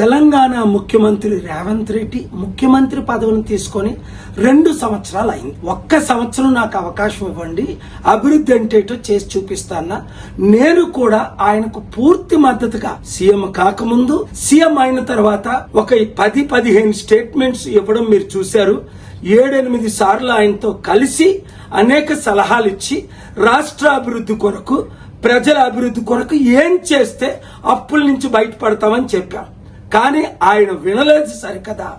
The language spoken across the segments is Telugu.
తెలంగాణ ముఖ్యమంత్రి రేవంత్ రెడ్డి ముఖ్యమంత్రి పదవిని తీసుకొని రెండు సంవత్సరాలు అయింది. ఒక్క సంవత్సరం నాకు అవకాశం ఇవ్వండి. అభివృద్ధి అంటే చేసి చూపిస్తానా నేను కూడా ఆయనకు పూర్తి మద్దతుగా సీఎం కాకముందు సీఎం అయిన తర్వాత ఒక పది పదిహేను స్టేట్మెంట్స్ ఇవ్వడం మీరు చూశారు. ఏడెనిమిది సార్లు ఆయనతో కలిసి అనేక సలహాలు ఇచ్చి రాష్ట్ర అభివృద్ధి కొరకు ప్రజల అభివృద్ధి కొరకు ఏం చేస్తే అప్పుల నుంచి బయటపడతామని చెప్పాం. కానీ ఆయన వినలేదు సరికదా.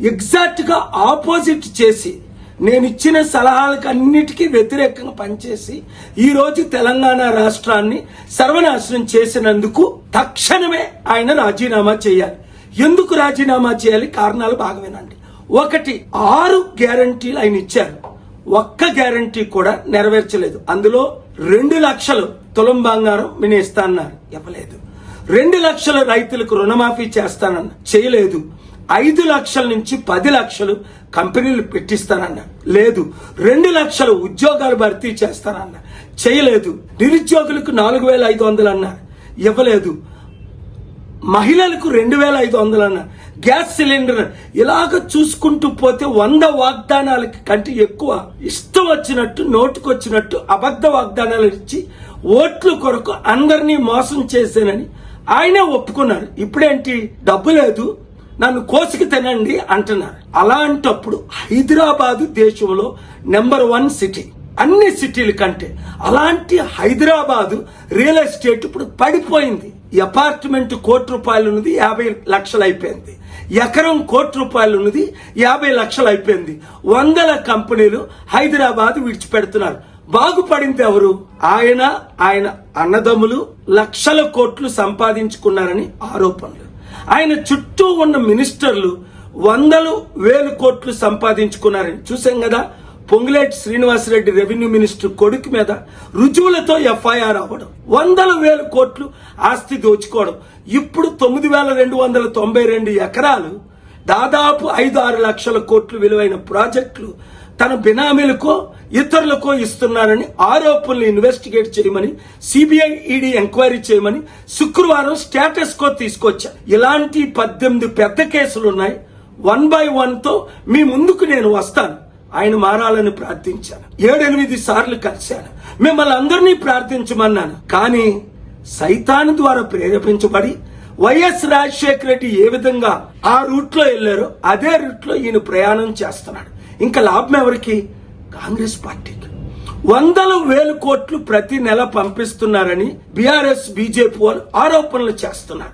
ఎగ్జాక్ట్గా ఆపోజిట్ చేసి నేను ఇచ్చిన సలహాలకు అన్నిటికీ వ్యతిరేకంగా పనిచేసి ఈరోజు తెలంగాణ రాష్ట్రాన్ని సర్వనాశనం చేసినందుకు తక్షణమే ఆయన రాజీనామా చేయాలి. ఎందుకు రాజీనామా చేయాలి? కారణాలు బాగా వినండి ఒకటి ఆరు గ్యారంటీలు ఆయన ఇచ్చారు. ఒక్క గ్యారంటీ కూడా నెరవేర్చలేదు. అందులో రెండు లక్షలు తులం బంగారం నేను ఇస్తానన్నారు ఇవ్వలేదు. రెండు లక్షల రైతులకు రుణమాఫీ చేస్తానన్న చేయలేదు. ఐదు లక్షల నుంచి పది లక్షలు కంపెనీలు పెట్టిస్తానన్న. లేదు. రెండు లక్షల ఉద్యోగాలు భర్తీ చేస్తానన్న. చేయలేదు. నిరుద్యోగులకు నాలుగు వేల ఐదు వందలు అన్న ఇవ్వలేదు. మహిళలకు రెండు వేల ఐదు వందలు అన్న గ్యాస్ సిలిండర్ ఇలాగ చూసుకుంటూ పోతే వంద వాగ్దానాలకి కంటే ఎక్కువ ఇష్టం వచ్చినట్టు నోటుకొచ్చినట్టు అబద్ధ వాగ్దానాలు ఇచ్చి ఓట్లు కొరకు అందరినీ మోసం చేశానని ఆయనే ఒప్పుకున్నారు. ఇప్పుడేంటి? డబ్బు లేదు. నన్ను కోసికి తినండి అంటున్నారు. అలాంటప్పుడు హైదరాబాదు దేశంలో నెంబర్ వన్ సిటీ. అన్ని సిటీల కంటే అలాంటి హైదరాబాదు రియల్ ఎస్టేట్ ఇప్పుడు పడిపోయింది. అపార్ట్మెంట్ కోటి రూపాయలు ఉన్నది యాభై లక్షలు అయిపోయింది ఎకరం కోటి రూపాయలు ఉన్నది యాభై లక్షలు అయిపోయింది వందల కంపెనీలు హైదరాబాద్ విడిచిపెడుతున్నారు. బాగుపడింది ఎవరు? ఆయన ఆయన అన్నదమ్ములు లక్షల కోట్లు సంపాదించుకున్నారని ఆరోపణలు. ఆయన చుట్టూ ఉన్న మినిస్టర్లు వందలు వేలు కోట్లు సంపాదించుకున్నారని చూసాం కదా? పొంగులేటి శ్రీనివాసరెడ్డి రెవెన్యూ మినిస్టర్ కొడుకు మీద రుజువులతో ఎఫ్ఐఆర్ అవ్వడం వందల వేల కోట్లు ఆస్తి దోచుకోవడం ఇప్పుడు తొమ్మిది వేల రెండు వందల తొంభై రెండు ఎకరాలు దాదాపు ఐదు ఆరు లక్షల కోట్లు విలువైన ప్రాజెక్టులు తన బినామీలకో ఇతరులకో ఇస్తున్నారని ఆరోపణలు ఇన్వెస్టిగేట్ చేయమని సిబిఐ ఈడీ ఎంక్వైరీ చేయమని శుక్రవారం స్టేటస్ కో తీసుకొచ్చారు ఇలాంటి పద్దెనిమిది పెద్ద కేసులు ఉన్నాయి. వన్ బై వన్తో మీ ముందుకు నేను వస్తాను. ఆయన మారాలని ప్రార్థించాను. ఏడెనిమిది సార్లు కలిశాను. మిమ్మల్ని అందరినీ ప్రార్థించమన్నాను. కానీ సైతాన్ ద్వారా ప్రేరేపించబడి వైఎస్ రాజశేఖర రెడ్డి ఏ విధంగా ఆ రూట్లో వెళ్ళారో అదే రూట్లో ఈయన ప్రయాణం చేస్తున్నాడు. ఇంకా లాభం ఎవరికి? కాంగ్రెస్ పార్టీకి. వందల వేల కోట్లు ప్రతి నెల పంపిస్తున్నారని బీఆర్ఎస్ బీజేపీ వాళ్ళు ఆరోపణలు చేస్తున్నారు.